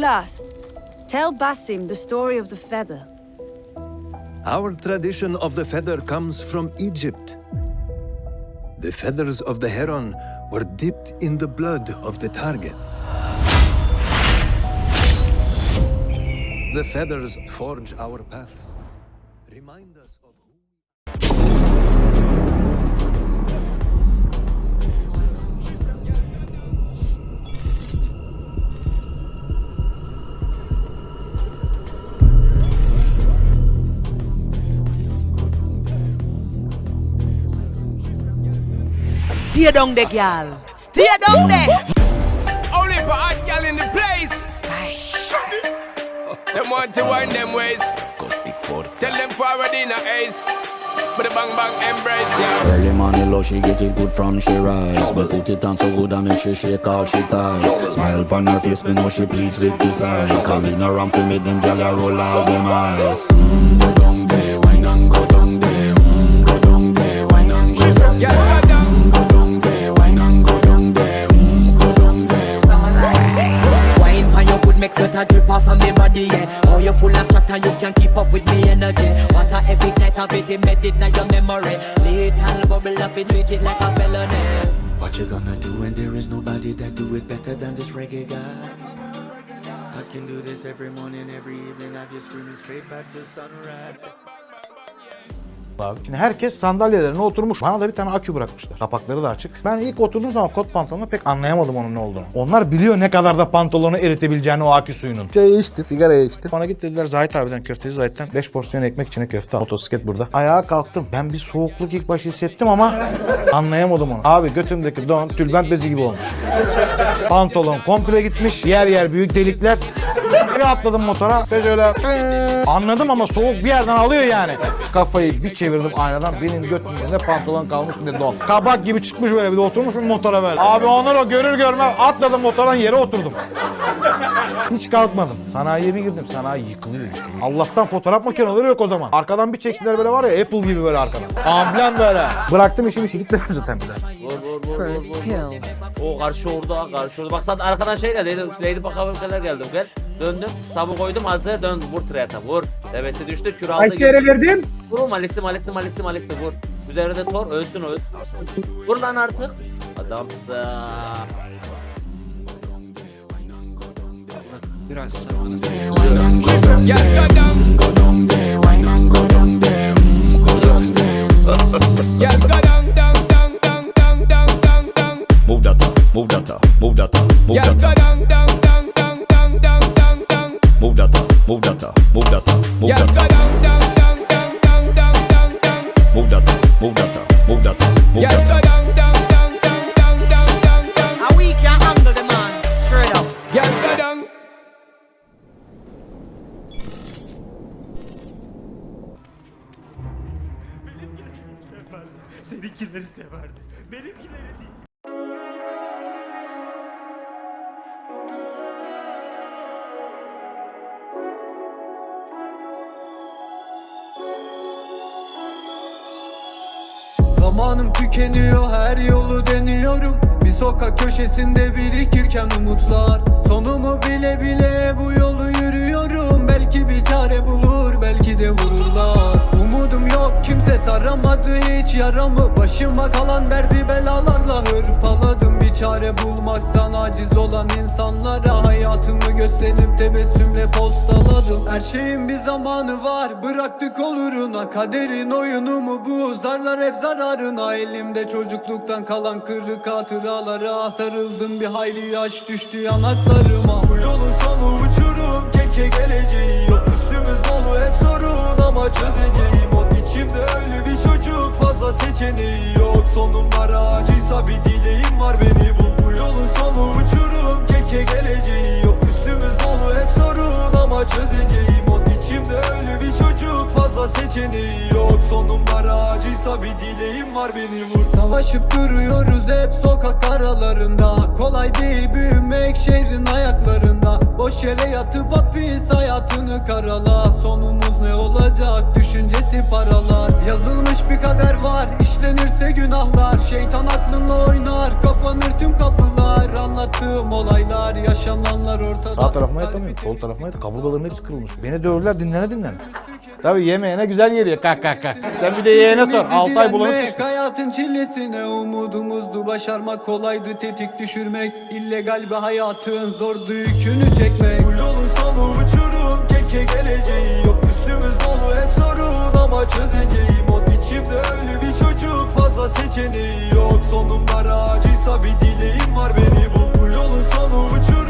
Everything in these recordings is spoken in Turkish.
Tell Basim the story of the feather. Our tradition of the feather comes from Egypt. The feathers of the heron were dipped in the blood of the targets. The feathers forge our paths. Remind us of Stay down there, girl. Stay down there. Only for hot gal in the place. Them want to wind them ways. Tell them forward in a ace. But the bang bang embrace, yeah. Early money low, she get it good from she rise But put it on so good I make she shake all she ties Smile upon her face, me know she pleased with this eye Coming around to make them gyal roll out them eyes mm, me yeah. Oh, you're full of chat and you can't keep up with me energy. What a epic night of it, embedded in your memory. Little bubble up, it treat it like a felony. What you gonna do when there is nobody that do it better than this reggae guy? I can do this every morning, every evening. Have you screaming straight back to sunrise. Abi. Şimdi herkes sandalyelerine oturmuş. Bana da bir tane akü bırakmışlar. Kapakları da açık. Ben ilk oturduğum zaman kot pantolonla pek anlayamadım onun ne olduğunu. Onlar biliyor ne kadar da pantolonu eritebileceğini o akü suyunun. Çayı içtim, sigarayı içtim. Bana git dediler Zahit abiden köfteci Zahit'ten 5 porsiyon ekmek içine köfte al. Motosiklet burada. Ayağa kalktım. Ben bir soğukluk ilk baş hissettim ama anlayamadım onu. Abi götümdeki don tülbent bezi gibi olmuş. Pantolon komple gitmiş. Yer yer büyük delikler. Bir atladım motora şöyle anladım ama soğuk bir yerden alıyor yani. Kafayı bir çevirdim aynadan benim götümde ne pantolon kalmış ne don. Kabak gibi çıkmış böyle bir de oturmuşum motora böyle. Abi onlar o görür görmez atladım motordan yere oturdum. Hiç kalkmadım. Sanayiye bir girdim. Sanayi yıkılıyor. yıkılıyor. Allah'tan fotoğraf makineleri yok o zaman. Arkadan bir çektiler böyle var ya Apple gibi böyle arkadan. Amblem böyle. Bıraktım işimi işi gitmedim zaten bir daha. First kill. O karşı orada, karşı orada. Bak zaten arkadan şeyle Lady, Lady Bakabalıklar geldim. Gel. Döndüm. Sabı koydum hazır dön. Vur treyata vur. Devesi düştü. Kür aldı. Kaç kere verdin? Vur malisi malisi malisi malisi vur. Üzerinde tor ölsün o. Vur lan artık. Adamsın. Yeah, go down. Yeah, Move data, move data, move data. Move data, move data, move data, move data. Seninkileri severdi. Benimkileri değil. Zamanım tükeniyor her yolu deniyorum. Bir sokak köşesinde birikirken umutlar. Sonumu bile bile bu yolu yürüyorum. Belki bir çare bulur belki de vururlar yok. Kimse saramadı hiç yaramı. Başıma kalan derdi belalarla. Hırpaladım Bir çare bulmaktan aciz olan insanlara. Hayatımı gösterip tebessümle postaladım. Her şeyin bir zamanı var. Bıraktık oluruna. Kaderin oyunu mu bu? Zarlar hep zararına. Elimde çocukluktan kalan kırık hatıralara Sarıldım. Bir hayli yaş düştü yanaklarıma. Bu yolun sonu Fazla seçeneği yok. Son numara acıysa bir dileğim var benim. Vur Savaşıp duruyoruz hep sokak aralarında. Kolay değil büyümek şehrin ayaklarında. Boş yere yatıp hapis hayatını karala. Sonumuz ne olacak? Düşüncesi paralar. Yazılmış bir kader var. İşlenirse günahlar. Şeytan aklımla oynar. Kapanır tüm kapılar. Anlattığım olaylar yaşananlar ortada. Sağ tarafıma yatamıyorum sol tarafıma yatamıyorum kaburgaların hepsi kırılmış. Beni dövdüler dinlene dinlene. Tabii yemeğine güzel geliyor. Kalk kalk kalk. Sen bir de yeğene sor. Altay bulanı sıçtı. Hayatın çilesine umudumuzdu. Başarmak kolaydı tetik düşürmek. illegal bir hayatın zor yükünü çekmek. Bu yolun sonu uçurum. Keke geleceği yok. Üstümüz dolu hep sorun ama çözeceğim. O içimde ölü bir çocuk. Fazla seçeneği yok. Sonum var acıysa bir dileğim var beni bul. Bu yolun sonu uçurum.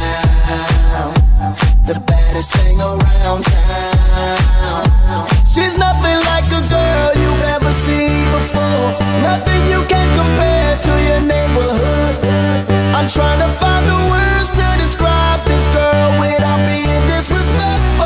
town, the baddest thing around town. She's nothing like a girl you've ever seen before, nothing you can compare to your neighborhood. I'm trying to find the words to describe this girl without being disrespectful.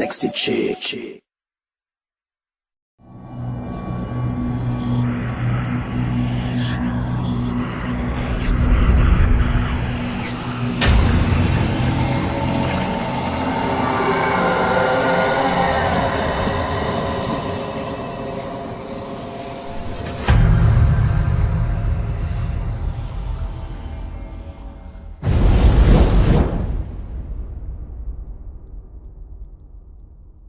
sexy chick.